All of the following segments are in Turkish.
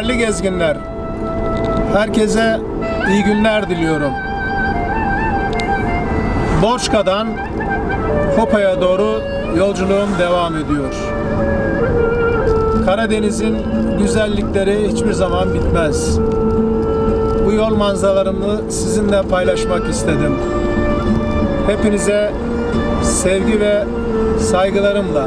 Değerli gezginler, herkese iyi günler diliyorum. Borçka'dan Hopa'ya doğru yolculuğum devam ediyor. Karadeniz'in güzellikleri hiçbir zaman bitmez. Bu yol manzaralarımı sizinle paylaşmak istedim. Hepinize sevgi ve saygılarımla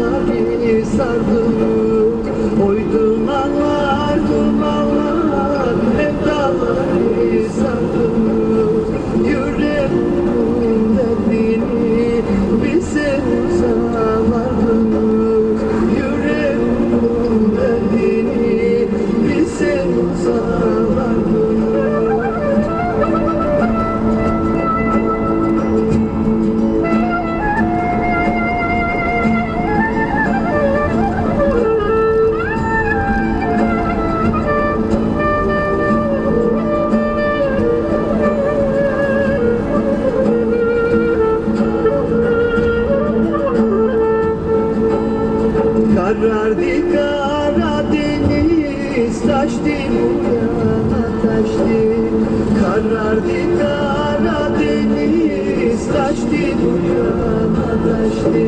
hep dağları taştı Karardı Karadeniz taştı bu yana taştı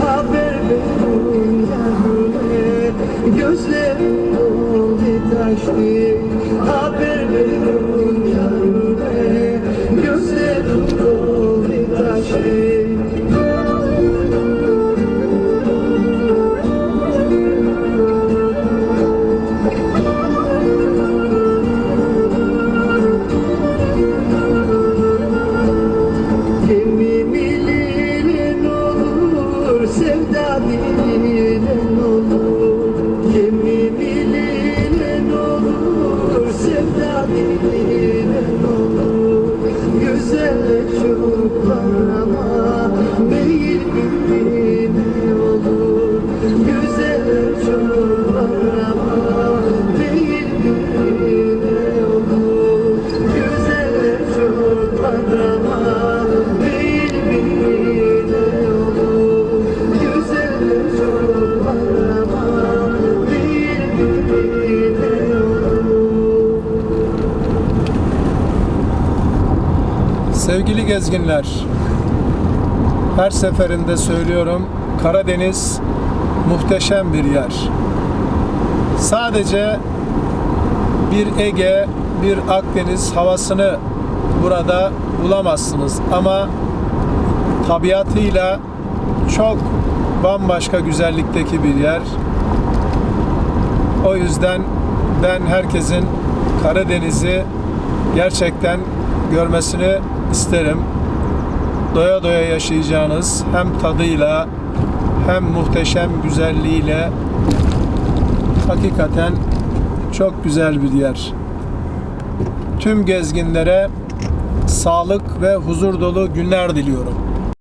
Haber verin yarime gözlerim doldu taştı olur. Kimi bilen olur, sevda bilen olur. Güzel çocuklar ama Sevgili gezginler, her seferinde söylüyorum Karadeniz muhteşem bir yer. Sadece bir Ege, bir Akdeniz havasını burada bulamazsınız ama tabiatıyla çok bambaşka güzellikteki bir yer. O yüzden ben herkesin Karadeniz'i gerçekten görmesini isterim. Doya doya yaşayacağınız hem tadıyla hem muhteşem güzelliğiyle hakikaten çok güzel bir yer. Tüm gezginlere sağlık ve huzur dolu günler diliyorum.